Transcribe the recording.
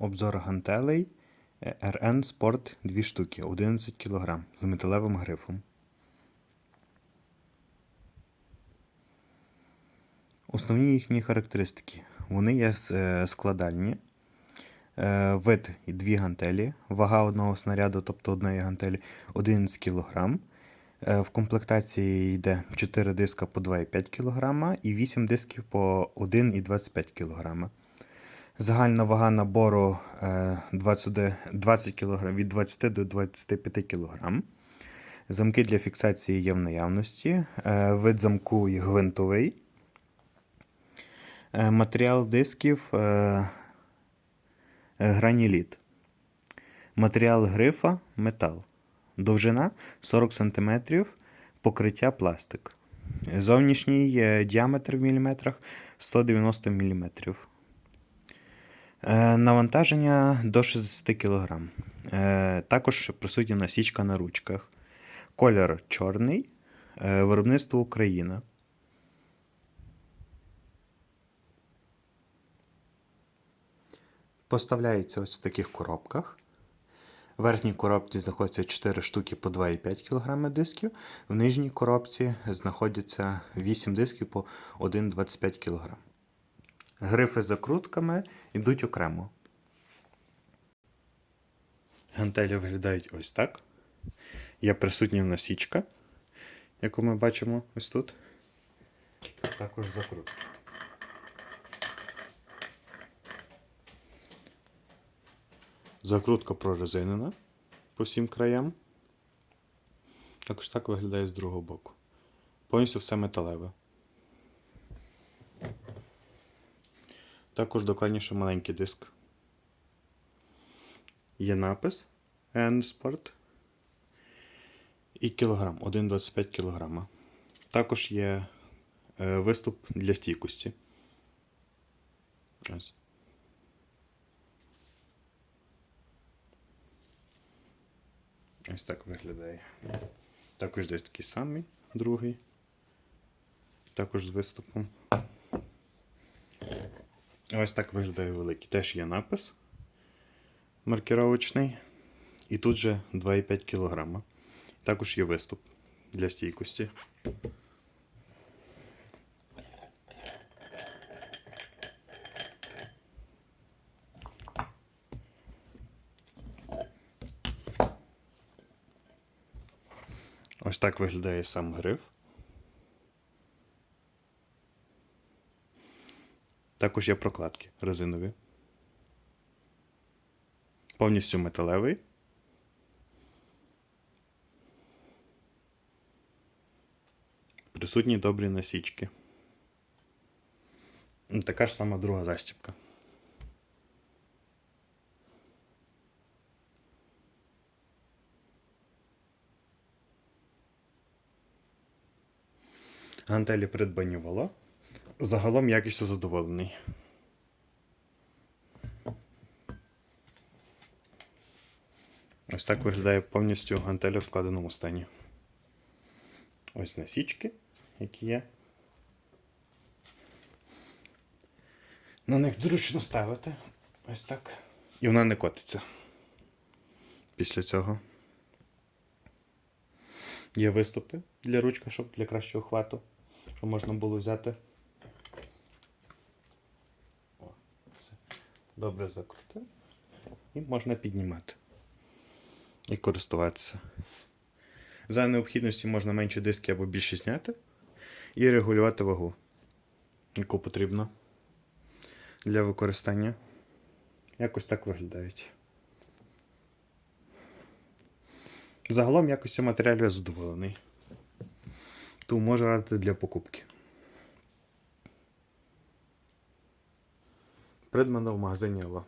Обзор гантелей е, RN Sport 2 штуки, 11 кг з металевим грифом. Основні їхні характеристики. Вони є е, складальні. Е, Вид дві гантелі. Вага одного снаряду, тобто одної гантелі 11 кг. В комплектації йде 4 диска по 2,5 кг і 8 дисків по 1,25 кг. Загальна вага набору е, 20, 20 кг, від 20 до 25 кг. Замки для фіксації є в наявності. Е, Вид замку є гвинтовий. Е, Матеріал дисків е, е, граніліт. Матеріал грифа метал. Довжина 40 см, покриття пластик. Зовнішній е, діаметр в міліметрах 190 мм. Е, Навантаження до 60 кг. Е, Також присутня насічка на ручках. Колір чорний. Е, Виробництво Україна. Поставляється ось в таких коробках. В верхній коробці знаходяться 4 штуки по 2,5 кг дисків. В нижній коробці знаходяться 8 дисків по 1,25 кг. Грифи з закрутками йдуть окремо. Гантелі виглядають ось так. Є присутня насічка, яку ми бачимо ось тут. Також закрутки. Закрутка прорезинена по всім краям. Також так виглядає з другого боку. Повністю все металеве. Також докладніше маленький диск. Є напис N Sport і кілограм, 1,25 кг. Також є е, виступ для стійкості. Ось. Ось так виглядає. Також десь такий самий другий. Також з виступом. Ось так виглядає великий. Теж є напис маркировочний. І тут же 2,5 кг. Також є виступ для стійкості. Ось так виглядає сам гриф. Також є прокладки резинові. Повністю металевий. Присутні добрі насічки. Така ж сама друга застібка. Гантелі придбані вало. Загалом якістю задоволений. Ось так виглядає повністю гантеля в складеному стані. Ось насічки, які є. На них зручно ставити. Ось так. І вона не котиться. Після цього. Є виступи для ручки, щоб для кращого хвату, щоб можна було взяти. О, все. Добре закрутив. І можна піднімати. І користуватися. За необхідності можна менші диски або більше зняти. І регулювати вагу, яку потрібно для використання. Якось так виглядають. Загалом якості матеріалів я задоволений. Тому можу радити для покупки. Придбано в магазині Алло.